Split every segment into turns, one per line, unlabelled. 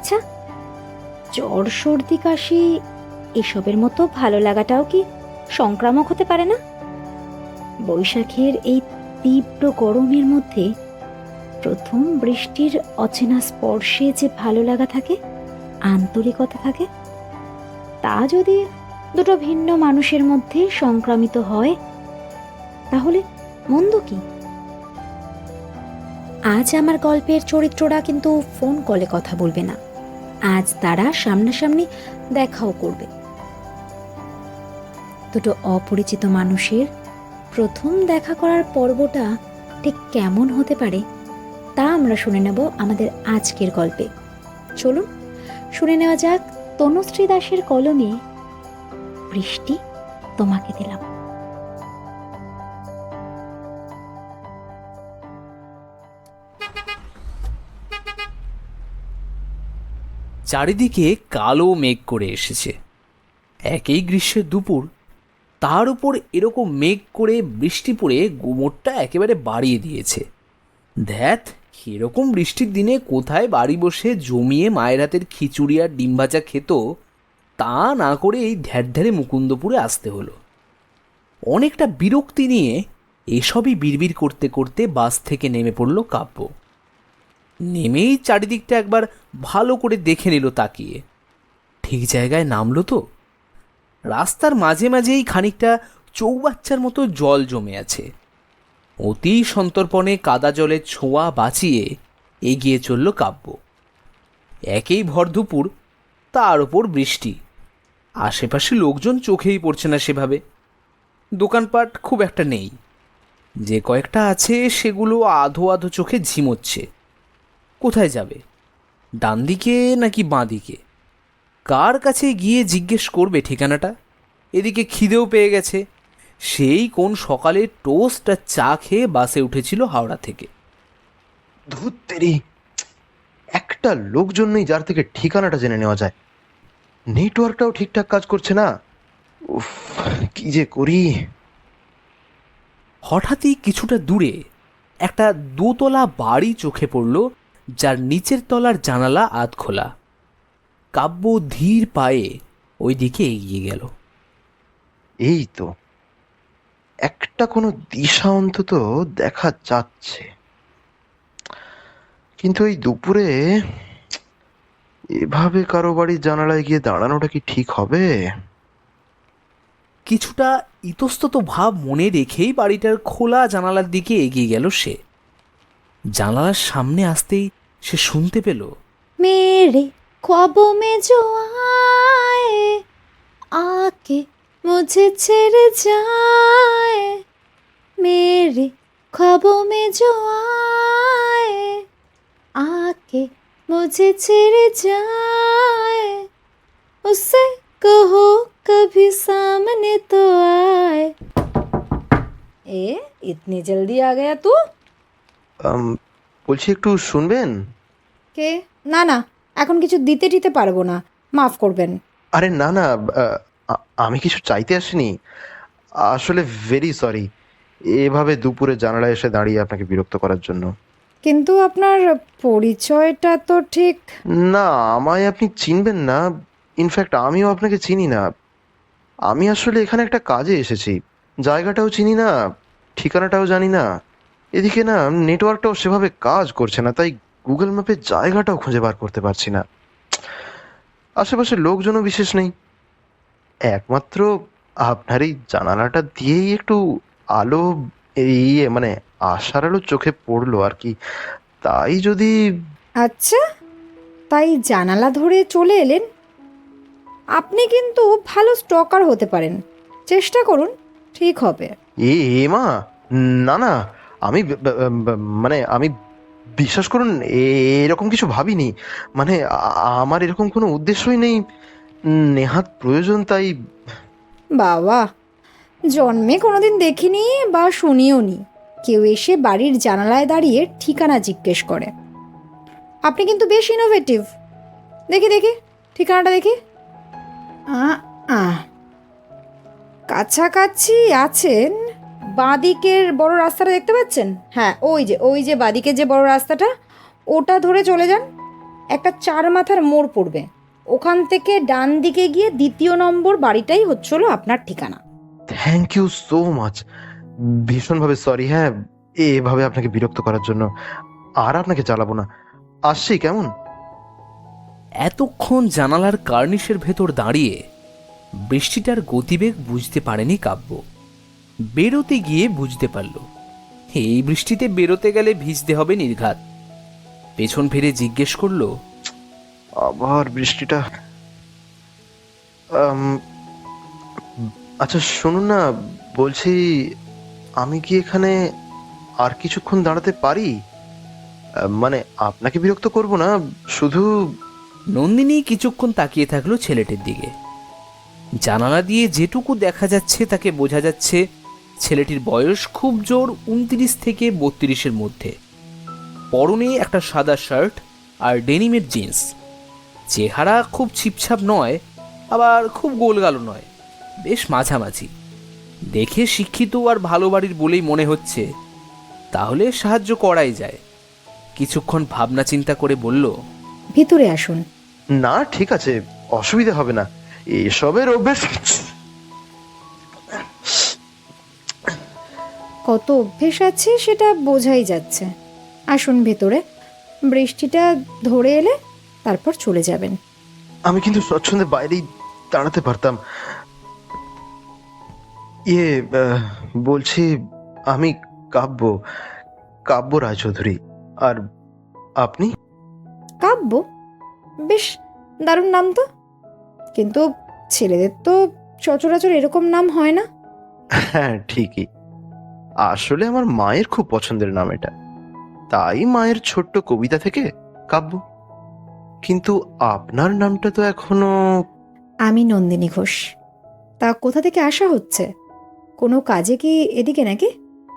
আচ্ছা। জ্বর, সর্দি, কাশি, এসবের মতো ভালো লাগাটাও কি সংক্রামক হতে পারে না? বৈশাখের এই তীব্র গরমের মধ্যে প্রথম বৃষ্টির অচেনা স্পর্শে যে ভালো লাগা থাকে, আন্তরিকতা থাকে, তা যদি দুটো ভিন্ন মানুষের মধ্যে সংক্রামিত হয়, তাহলে মন্দ কি? আজ আমার গল্পের চরিত্ররা কিন্তু ফোন কলে কথা বলবে না। আজ তারা সামনাসামনি দেখাও করবে। দুটো অপরিচিত মানুষের প্রথম দেখা করার পর্বটা ঠিক কেমন হতে পারে, তা আমরা শুনে নেব আমাদের আজকের গল্পে। চলুন, শুনে নেওয়া যাক তনুশ্রী দাসের কলমে বৃষ্টি তোমাকে দিলাম।
চারিদিকে কালো মেঘ করে এসেছে। একই গ্রীষ্মের দুপুর, তার উপর এরকম মেঘ করে বৃষ্টি পড়ে গুমোটটা একেবারে বাড়িয়ে দিয়েছে। ধ্যাত এরকম বৃষ্টির দিনে কোথায় বাড়ি বসে জমিয়ে মায়ের হাতের খিচুড়ি আর ডিম ভাজা খেত, তা না করে এই ধ্যারধ্যারে মুকুন্দপুরে আসতে হলো। অনেকটা বিরক্তি নিয়ে এসবই বিড়বিড় করতে করতে বাস থেকে নেমে পড়ল কাব্য। নেমেই চারিদিকটা একবার ভালো করে দেখে নিল তাকিয়ে। ঠিক জায়গায় নামলো তো। রাস্তার মাঝে মাঝেই খানিকটা চৌবাচ্চার মতো জল জমে আছে। অতি সন্তর্পণে কাদা জলের ছোঁয়া বাঁচিয়ে এগিয়ে চলল কাব্য। একেই ভর দুপুর, তার ওপর বৃষ্টি। আশেপাশে লোকজন চোখেই পড়ছে না সেভাবে। দোকানপাট খুব একটা নেই। যে কয়েকটা আছে, সেগুলো আধো আধো চোখে ঝিমোচ্ছে। কোথায় যাবে? ডান দিকে নাকি বাঁ দিকে কার কাছে গিয়ে জিজ্ঞেস করবে ঠিকানাটা? এদিকে খিদেও পেয়ে গেছে। সেই কোন সকালে টোস্ট আর চা খেয়ে বাসে উঠেছিল হাওড়া থেকে।
ধুত্তেরি একটা লোকজন্যই যার থেকে ঠিকানাটা জেনে নেওয়া যায়। নেটওয়ার্কটাও ঠিকঠাক কাজ করছে না। উফ কি যে করি।
হঠাৎই কিছুটা দূরে একটা দোতলা বাড়ি চোখে পড়ল যার নিচের তলার জানালা আধ খোলা। কাব্য ধীর পায়ে ওই দিকে এগিয়ে গেল।
এই তো একটা কোনো দিশা অন্তত দেখা যাচ্ছে। কিন্তু এই দুপুরে এভাবে কারও বাড়ির জানালায় গিয়ে দাঁড়ানোটা কি ঠিক হবে?
কিছুটা ইতস্তত ভাব মনে রেখেই বাড়িটার খোলা জানালার দিকে এগিয়ে গেল সে। জানালার সামনে আসতেই সে শুনতে পেল
मेरे ख्वाबों में जो आए आके मुझे छेड़ जाए मेरे ख्वाबों में जो आए आके मुझे छेड़ जाए उससे कहो कभी सामने तो आए ए इतनी जल्दी आ गया तू
আম, বলছি একটু শুনবেন?
কে? না না এখন কিছু দিতে টিতে পারব না। মাফ করবেন।
আরে না না আ- আমি কিছু চাইতে আসিনি। আসলে ভেরি সরি এভাবে দুপুরে জানালায় এসে দাঁড়িয়ে আপনাকে বিরক্ত করার জন্য।
কিন্তু আপনার পরিচয়টা তো ঠিক।
না আমায় আপনি চিনবেন না। ইনফ্যাক্ট আমিও আপনাকে চিনি না। আমি আসলে এখানে একটা কাজে এসেছি। জায়গাটাও চিনি না ঠিকানাটাও জানি না। এদিকে না নেটওয়ার্কটাও সেভাবে কাজ করছে না তাই গুগল ম্যাপে জায়গাটাও খুঁজে বার করতে পারছি না। আশেপাশে লোকজনও বিশেষ নেই। একমাত্র আপনার এই জানালাটা দিয়েই একটু আলো ইয়ে মানে আশার আলো চোখে পড়ল আর কি। তাই যদি
আচ্ছা তাই জানালা ধরে চলে এলেন। আপনি কিন্তু ভালো স্টকার হতে পারেন। চেষ্টা করুন ঠিক হবে।
এ এ মা না না আমি মানে আমি বিশ্বাস করুন এরকম কিছু ভাবিনি। মানে আমার এরকম কোনো উদ্দেশ্যই নেই। নেহাত প্রয়োজন তাই
বাবা, জন্মে কোনোদিন দেখিনি বা শুনিও নি কেউ এসে বাড়ির জানালায় দাঁড়িয়ে ঠিকানা জিজ্ঞেস করে। আপনি কিন্তু বেশ ইনোভেটিভ দেখি দেখি, ঠিকানাটা দেখি। কাছাকাছি আছেন বাঁদিকের বড় রাস্তাটা দেখতে পাচ্ছেন? হ্যাঁ। ওই যে ওই যে বাঁদিকের যে বড় রাস্তাটা ওটা ধরে চলে যান একটা চার মাথার মোড় পড়বে। ওখান থেকে ডান দিকে গিয়ে দ্বিতীয় নম্বর বাড়িটাই হচ্ছিল আপনার ঠিকানা।
থ্যাংক ইউ সো মাচ ভীষণভাবে সরি হ্যাঁ এভাবে আপনাকে বিরক্ত করার জন্য। আর আপনাকে চালাবো না। আসছি কেমন?
এতক্ষণ জানালার কার্নিশের ভেতর দাঁড়িয়ে বৃষ্টিটার গতিবেগ বুঝতে পারেনি কাব্য। বেরোতে গিয়ে বুঝতে পারল এই বৃষ্টিতে বেরোতে গেলে ভিজতে হবে নির্ঘাত। পেছন ফিরে জিজ্ঞেস করল
আবার বৃষ্টিটা? আচ্ছা শুনুন না বলছি আমি কি এখানে আর কিছুক্ষণ দাঁড়াতে পারি? মানে আপনাকে বিরক্ত করব না শুধু
নন্দিনী কিছুক্ষণ তাকিয়ে থাকল ছেলেটির দিকে। জানালা দিয়ে যেটুকু দেখা যাচ্ছে তাকে বোঝা যাচ্ছে ছেলেটির বয়স খুব জোর উনত্রিশ থেকে বত্রিশের মধ্যে। পরনে একটা সাদা শার্ট আর ডেনিমের জিন্স। চেহারা খুব ছিপছাপ নয় আবার খুব গোলগালো নয়। বেশ মাঝামাঝি। দেখে শিক্ষিত আর ভালো বাড়ির বলেই মনে হচ্ছে তাহলে সাহায্য করাই যায়। কিছুক্ষণ ভাবনা চিন্তা করে বলল
ভিতরে আসুন।
না ঠিক আছে অসুবিধা হবে না। এসবের অভ্যেস
কত অভ্যেস আছে সেটা বোঝাই যাচ্ছে। আসুন ভেতরে। বৃষ্টিটা ধরে এলে তারপর চলে যাবেন।
আমি কিন্তু স্বচ্ছন্দে বাইরেই দাঁড়াতে পারতাম। ইয়ে বলছি আমি কাব্য কাব্য রায়চৌধুরী। আর আপনি?
কাব্য? বেশ দারুণ নাম তো। কিন্তু ছেলেদের তো সচরাচর এরকম নাম হয় না।
হ্যাঁ ঠিকই। আসলে আমার মায়ের খুব পছন্দের নাম এটা। তাই মায়ের ছোট্ট কবিতা থেকে কাব্য। কিন্তু আপনার নামটা তো এখনও
আমি নন্দিনী ঘোষ। তা কোথা থেকে আসা হচ্ছে? কোনো কাজে কি এদিকে নাকি?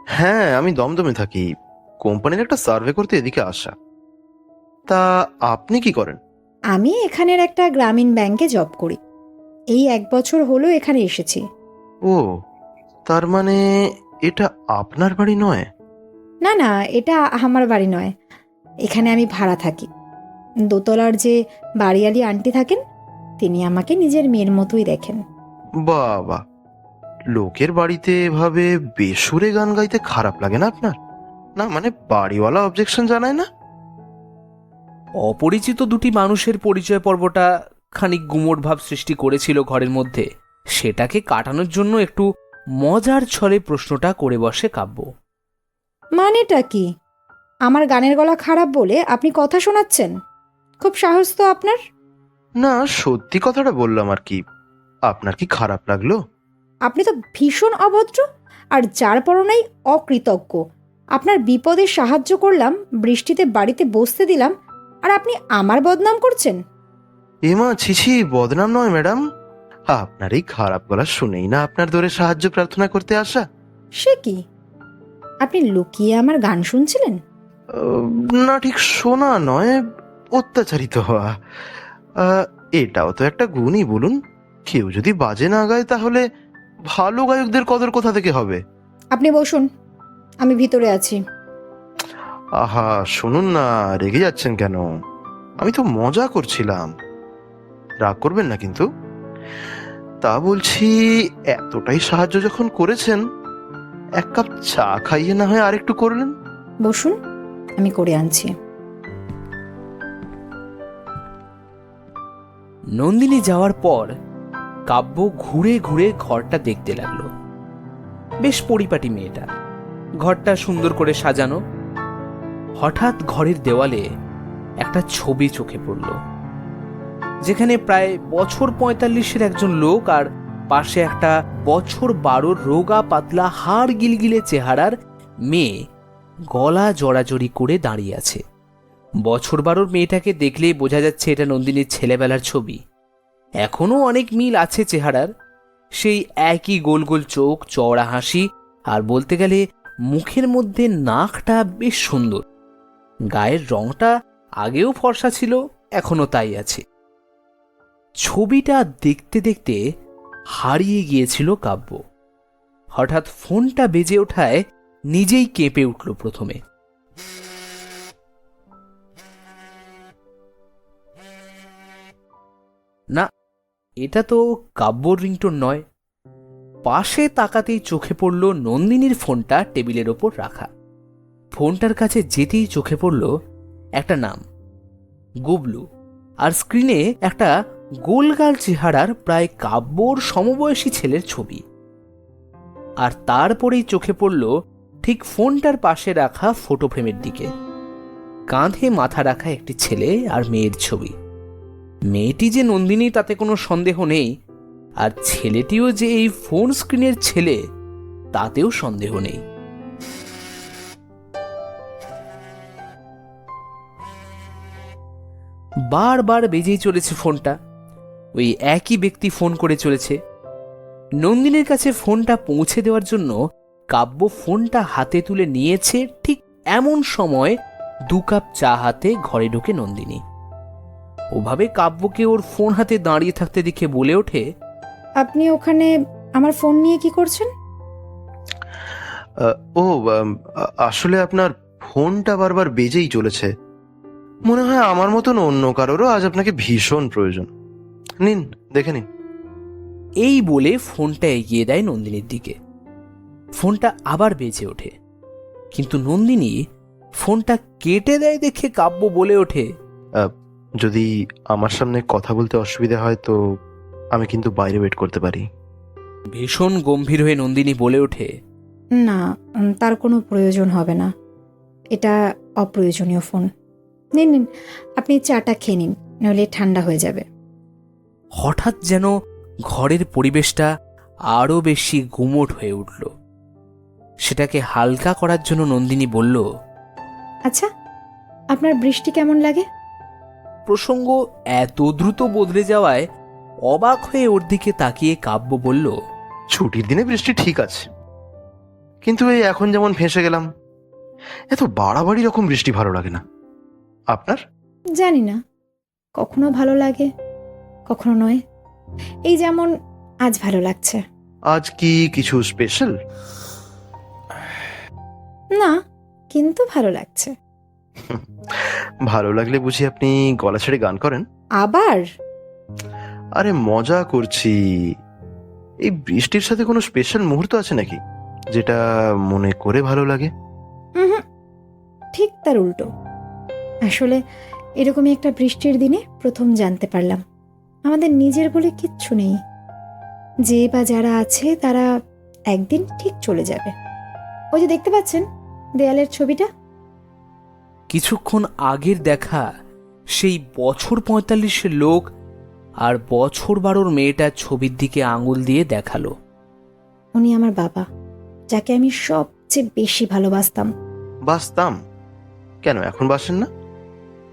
হ্যাঁ আমি দমদমে থাকি। কোম্পানির একটা সার্ভে করতে এদিকে আসা। তা আপনি কি করেন?
আমি এখানের একটা গ্রামীণ ব্যাংকে জব করি। এই এক বছর হলো এখানে এসেছি।
ও তার মানে এটা আপনার বাড়ি নয়?
না না এটা আমার বাড়ি নয়। এখানে আমি ভাড়া থাকি। দোতলার যে বাড়িয়ালি আন্টি থাকেন তিনি আমাকে নিজের মেয়ের মতোই দেখেন।
বাবা লোকের বাড়িতে এভাবে বেসুরে গান গাইতে খারাপ লাগে না আপনার? না মানে বাড়িওয়ালা অবজেকশন জানায় না?
অপরিচিত দুটি মানুষের পরিচয় পর্বটা খানিক গুমোট ভাব সৃষ্টি করেছিল ঘরের মধ্যে। সেটাকে কাটানোর জন্য একটু মজার ছলে প্রশ্নটা করে বসে কাব্য।
মানেটা কি? আমার গানের গলা খারাপ বলে আপনি কথা শোনাচ্ছেন? খুব সাহস তো আপনার?
না সত্যি কথাটা বললাম আর কি। আপনার কি খারাপ লাগল?
আপনি তো ভীষণ অভদ্র আর যার পরনাই অকৃতজ্ঞ। আপনার বিপদে সাহায্য করলাম বৃষ্টিতে বাড়িতে বসতে দিলাম আর আপনি আমার বদনাম করছেন?
এমা ছিছি বদনাম নয় ম্যাডাম। আপনার এই খারাপ গলা শুনেই না আপনার দরে সাহায্য প্রার্থনা করতে আসা।
সে কি? আপনি লুকিয়ে আমার গান শুনছিলেন?
আহ, না ঠিক শোনা নয় অত্যাচারিত হওয়া। আহ, এটাও তো একটা গুণই বলুন। কেউ যদি বাজে না গায় তাহলে ভালো গায়কদের কদর কোথা থেকে হবে?
আপনি বসুন আমি ভিতরে আছি।
আহা শুনুন না রেগে যাচ্ছেন কেন? আমি তো মজা করছিলাম। রাগ করবেন না কিন্তু? তা বলছি এতটাই সাহায্য যখন করেছেন এক কাপ চা খাইয়ে না হয় আরেকটু করলেন?
বসুন আমি করে আনছি।
নন্দিনী যাওয়ার পর কাব্য ঘুরে ঘুরে ঘরটা দেখতে লাগল। বেশ পরিপাটি মেয়েটা। ঘরটা সুন্দর করে সাজানো। হঠাৎ ঘরের দেওয়ালে একটা ছবি চোখে পড়ল। যেখানে প্রায় বছর পঁয়তাল্লিশের একজন লোক আর পাশে একটা বছর বারোর রোগা পাতলা হাড় গিলগিলে চেহারার মেয়ে গলা জড়াজড়ি করে দাঁড়িয়ে আছে। বছর বারোর মেয়েটাকে দেখলেই বোঝা যাচ্ছে এটা নন্দিনীর ছেলেবেলার ছবি। এখনও অনেক মিল আছে চেহারার। সেই একই গোল গোল চোখ, চওড়া হাসি আর বলতে গেলে মুখের মধ্যে নাকটা বেশ সুন্দর। গায়ের রংটা আগেও ফর্সা ছিল, এখনও তাই আছে। ছবিটা দেখতে দেখতে হারিয়ে গিয়েছিল কাব্য। হঠাৎ ফোনটা বেজে ওঠায় নিজেই কেঁপে উঠল প্রথমে। না, এটা তো কাব্য রিংটোন নয়। পাশে তাকাতেই চোখে পড়ল নন্দিনীর ফোনটা টেবিলের ওপর রাখা। ফোনটার কাছে যেতেই চোখে পড়ল একটা নাম, গুবলু। আর স্ক্রিনে একটা গোলগাল চেহারার প্রায় কাব্যর সমবয়সী ছেলের ছবি। আর তারপরেই চোখে পড়ল ঠিক ফোনটার পাশে রাখা ফটো ফ্রেমের দিকে। কাঁধে মাথা রাখা একটি ছেলে আর মেয়ের ছবি। মেয়েটি যে নন্দিনী তাতে কোনো সন্দেহ নেই, আর ছেলেটিও যে এই ফোন স্ক্রিনের ছেলে, তাতেও সন্দেহ নেই। বারবার বেজেই চলেছে ফোনটা। ওই একই ব্যক্তি ফোন করে চলেছে। নন্দিনীর কাছে ফোনটা পৌঁছে দেওয়ার জন্য কাব্য ফোনটা হাতে তুলে নিয়েছে ঠিক এমন সময় দু কাপ চা হাতে ঘরে ঢুকে নন্দিনী। ওভাবে কাব্যকে ওর ফোন হাতে দাঁড়িয়ে থাকতে দেখে বলে ওঠে
আপনি ওখানে আমার ফোন নিয়ে কি করছেন?
ও আসলে আপনার ফোনটা বারবার বেজেই চলেছে। মনে হয় আমার মতন অন্য কারোরও আজ আপনাকে ভীষণ প্রয়োজন। নিন দেখে নিন।
এই বলে ফোনটা এগিয়ে দেয় নন্দিনীর দিকে। ফোনটা আবার বেজে ওঠে। কিন্তু নন্দিনী ফোনটা কেটে দেয় দেখে কাব্য বলে ওঠে
যদি আমার সামনে কথা বলতে অসুবিধা হয় তো আমি কিন্তু বাইরে ওয়েট করতে পারি।
ভীষণ গম্ভীর হয়ে নন্দিনী বলে ওঠে
না তার কোনো প্রয়োজন হবে না। এটা অপ্রয়োজনীয় ফোন। নিন নিন আপনি চাটা খেয়ে নিন নইলে ঠান্ডা হয়ে যাবে।
হঠাৎ যেন ঘরের পরিবেশটা আরও বেশি গুমোট হয়ে উঠল। সেটাকে হালকা করার জন্য নন্দিনী বলল
আচ্ছা আপনার বৃষ্টি কেমন লাগে?
প্রসঙ্গ এত দ্রুত বদলে যাওয়ায় অবাক হয়ে ওর দিকে তাকিয়ে কাব্য বলল
ছুটির দিনে বৃষ্টি ঠিক আছে। কিন্তু এই এখন যেমন ফেঁসে গেলাম এত বাড়াবাড়ি রকম বৃষ্টি ভালো লাগে না। আপনার?
জানি না কখনো ভালো লাগে। কখনো নয়। এই যেমন আজ ভালো লাগছে।
আজ কি কিছু স্পেশাল
না কিন্তু ভালো লাগছে।
ভালো লাগলে বুঝি আপনি গলা ছেড়ে গান করেন।
আবার?
আরে মজা করছি। এই বৃষ্টির সাথে কোনো স্পেশাল মুহূর্ত আছে নাকি? যেটা মনে করে ভালো লাগে?
ঠিক তার উল্টো। আসলে এরকমই একটা বৃষ্টির দিনে প্রথম জানতে পারলাম। আমাদের নিজের বলে কিচ্ছু নেই। যে বা যারা আছে তারা একদিন ঠিক চলে যাবে। ওই যে দেখতে পাচ্ছেন দেয়ালের ছবিটা?
কিছুক্ষণ আগের দেখা সেই বছর পঁয়তাল্লিশের লোক আর বছর বারোর মেয়েটার ছবির দিকে আঙুল দিয়ে দেখাল।
উনি আমার বাবা যাকে আমি সবচেয়ে বেশি ভালোবাসতাম।
বাসতাম? কেন এখন বাসেন না?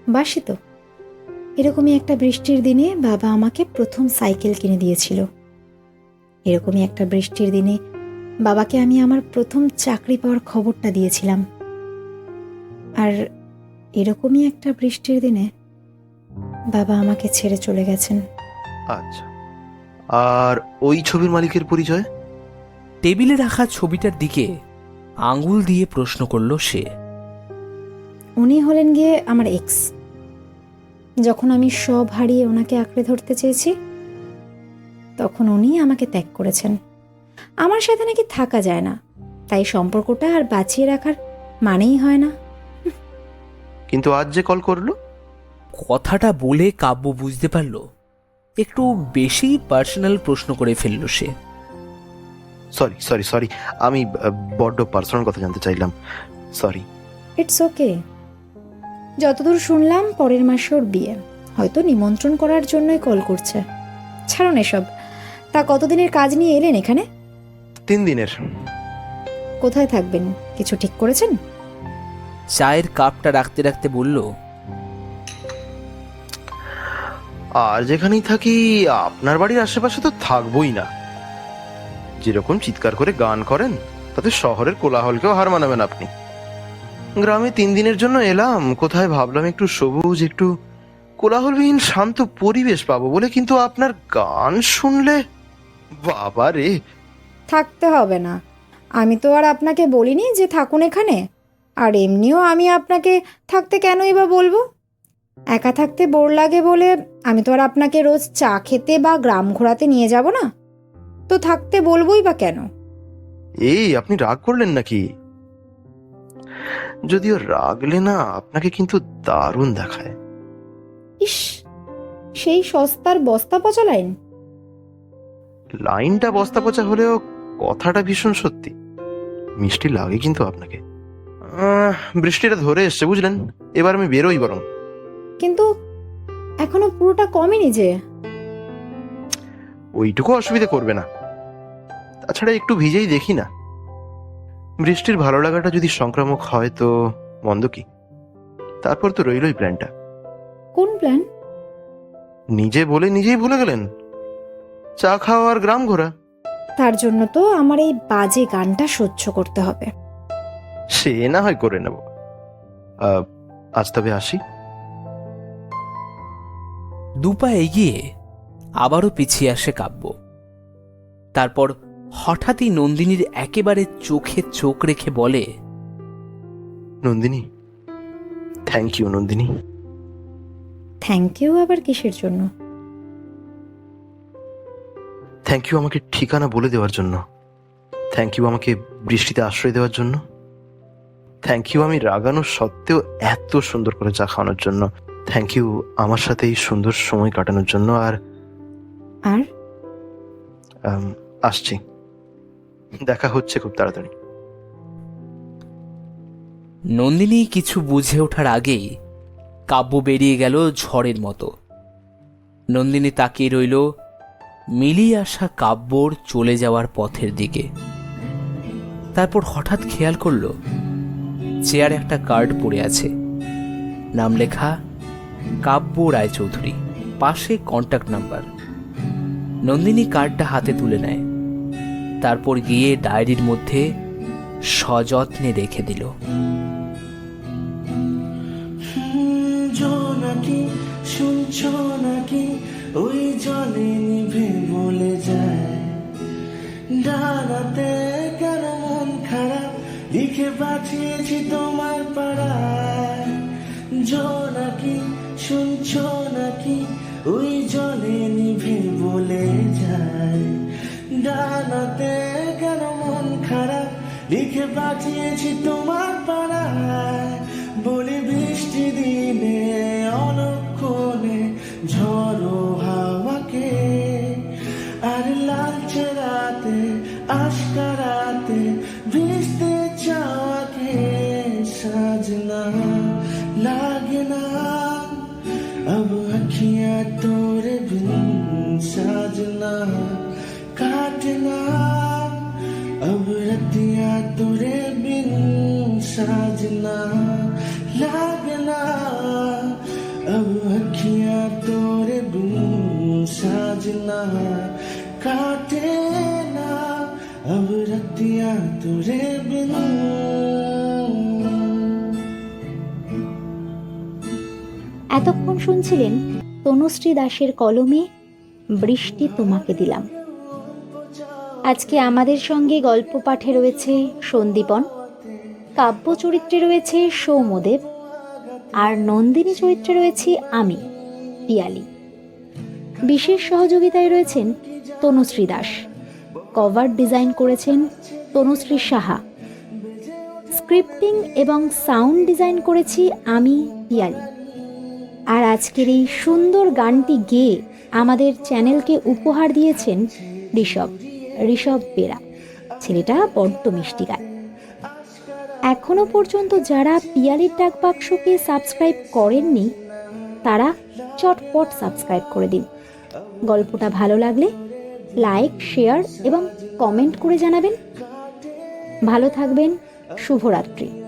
বাসি তো। এরকমই একটা বৃষ্টির দিনে বাবা আমাকে প্রথম সাইকেল কিনে দিয়েছিল। এরকমই একটা বৃষ্টির দিনে বাবাকে আমি আমার প্রথম চাকরি পাওয়ার খবরটা দিয়েছিলাম। আর এরকমই একটা বৃষ্টির দিনে বাবা আমাকে ছেড়ে চলে গেছেন।
আচ্ছা। আর ওই ছবির মালিকের পরিচয়?
টেবিলে রাখা ছবিটার দিকে আঙুল দিয়ে প্রশ্ন করল সে।
উনি হলেন গিয়ে আমার এক্স। যখন আমি সব হারিয়ে ওনাকে আঁকড়ে ধরতে চেয়েছি তখন উনি আমাকে ত্যাগ করেছেন। আমার সাথে নাকি থাকা যায় না তাই সম্পর্কটা আর বাঁচিয়ে রাখার মানেই হয় না।
কিন্তু আজ যে কল করল?
কথাটা বলে কাব্য বুঝতে পারল একটু বেশি পার্সোনাল প্রশ্ন করে ফেলল সে।
সরি সরি সরি আমি বড্ড পার্সোনাল কথা জানতে চাইলাম। সরি
ইটস ওকে যতদূর শুনলাম পরের মাসে ওর বিয়ে। হয়তো নিমন্ত্রণ করার জন্যই কল করছে। ছাড়ুন এসব। তা কতদিনের কাজ নিয়ে এলেন এখানে?
তিন দিনের।
কোথায় থাকবেন? কিছু ঠিক করেছেন?
চায়ের কাপটা রাখতে রাখতে বলল
আর যেখানেই থাকি আপনার বাড়ির আশেপাশে তো থাকবোই না। যেরকম চিৎকার করে গান করেন তাতে শহরের কোলাহলকেও হার মানাবেন আপনি। গ্রামে তিন দিনের জন্য এলাম। কোথায় ভাবলাম একটু সবুজ একটু কোলাহলবিহীন শান্ত পরিবেশ পাবো বলে কিন্তু আপনার গান শুনলে বাবা রে।
থাকতে হবে না। আমি তো আর আপনাকে বলিনি যে থাকুন এখানে। আর এমনিও আমি আপনাকে থাকতে কেনই বা বলব? একা থাকতে বোর লাগে বলে আমি তো আর আপনাকে রোজ চা খেতে বা গ্রাম ঘোরাতে নিয়ে যাব না। তো থাকতে বলবোই বা কেন?
এই আপনি রাগ করলেন নাকি? যদিও রাগলে না আপনাকে কিন্তু দারুণ দেখায়।
ইস সেই সস্তার বস্তা পচা লাইন?
লাইনটা বস্তা পচা হলেও কথাটা ভীষণ সত্যি। মিষ্টি লাগে কিন্তু আপনাকে। আহ, বৃষ্টিটা ধরে এসছে বুঝলেন? এবার আমি বেরোই বরং।
কিন্তু এখনও পুরোটা কমেনি যে।
ওইটুকু অসুবিধে করবে না। তাছাড়া একটু ভিজেই দেখি না। বৃষ্টির ভালো লাগাটা যদি সংক্রামক হয় তো মন্দ কি? তারপর তো রইলই প্ল্যানটা।
কোন প্ল্যান?
নিজে বলে নিজেই ভুলে গেলেন। চা খাওয়া আর গ্রাম ঘোরা।
তার জন্য তো আমার এই বাজে গানটা সহ্য করতে হবে।
সে না হয় করে নেব। আহ, আজ তবে আসি।
দুপা এগিয়ে আবারও পিছিয়ে আসে কাব্য। তারপর হঠাৎই নন্দিনীর একেবারে চোখে চোখ রেখে বলে
Nandini thank you Nandini.
Thank you আবার কিসের জন্য?
থ্যাংক ইউ আমাকে ঠিকানা বলে দেওয়ার জন্য। থ্যাংক ইউ আমাকে বৃষ্টিতে আশ্রয় দেওয়ার জন্য। থ্যাংক ইউ আমি রাগানো সত্ত্বেও এত সুন্দর করে চা খাওয়ানোর জন্য। থ্যাংক ইউ আমার সাথে এই সুন্দর সময় কাটানোর জন্য। আর
আর?
আসছি। দেখা হচ্ছে খুব তাড়াতাড়ি।
নন্দিনী কিছু বুঝে ওঠার আগেই কাব্য বেরিয়ে গেল ঝড়ের মতো। নন্দিনী তাকিয়ে রইল মিলিয়ে আসা কাব্যর চলে যাওয়ার পথের দিকে। তারপর হঠাৎ খেয়াল করল, চেয়ার একটা কার্ড পড়ে আছে। নাম লেখা, কাব্য রায়চৌধুরী, পাশে কন্ট্যাক্ট নাম্বার নন্দিনী কার্ডটা হাতে তুলে নেয়। তারপর গিয়ে ডায়েরির মধ্যে সযত্নে রেখে দিল।
শুনছো নাকি? ওই জলে নিভে বলে যায়। ডানাতে কেন মন খারাপ? লিখে পাঠিয়েছি তোমার পাড়ায়। নাকি শুনছো নাকি? ওই জলে নিভে বলে যায়। ডানাতে কেন মন খারাপ লিখে পাঠিয়েছি তোমার পাড়ায় বলি বৃষ্টি দিনে অলক্ষণে ঝড়ো হাওয়াকে আর লালচে রাতে আশকারাতে ভিজতে চাওয়াকে সাজনা লাগে না अब अखियां तोरे बिन साजना साजना काटे ना अब रतिया तोरे बिन
এতক্ষণ শুনছিলেন তনুশ্রী দাসের কলমে বৃষ্টি তোমাকে দিলাম আজকে আমাদের সঙ্গে গল্প পাঠে রয়েছে সন্দীপন কাব্য চরিত্রে রয়েছে সৌমদেব আর নন্দিনী চরিত্রে রয়েছি আমি পিয়ালি বিশেষ সহযোগিতায় রয়েছেন তনুশ্রী দাস। কভার ডিজাইন করেছেন তনুশ্রী সাহা। স্ক্রিপ্টিং এবং সাউন্ড ডিজাইন করেছি আমি, পিয়ালি। আর আজকের এই সুন্দর গানটি গেয়ে আমাদের চ্যানেলকে উপহার দিয়েছেন ঋষভ ঋষভ বেরা ছেলেটা বড্ড মিষ্টি গায়। এখনও পর্যন্ত যারা পিয়ালির ডাক বাক্সকে সাবস্ক্রাইব করেননি, তারা চটপট সাবস্ক্রাইব করে দিন। গল্পটা ভালো লাগলে লাইক শেয়ার এবং কমেন্ট করে জানাবেন। ভালো থাকবেন শুভরাত্রি।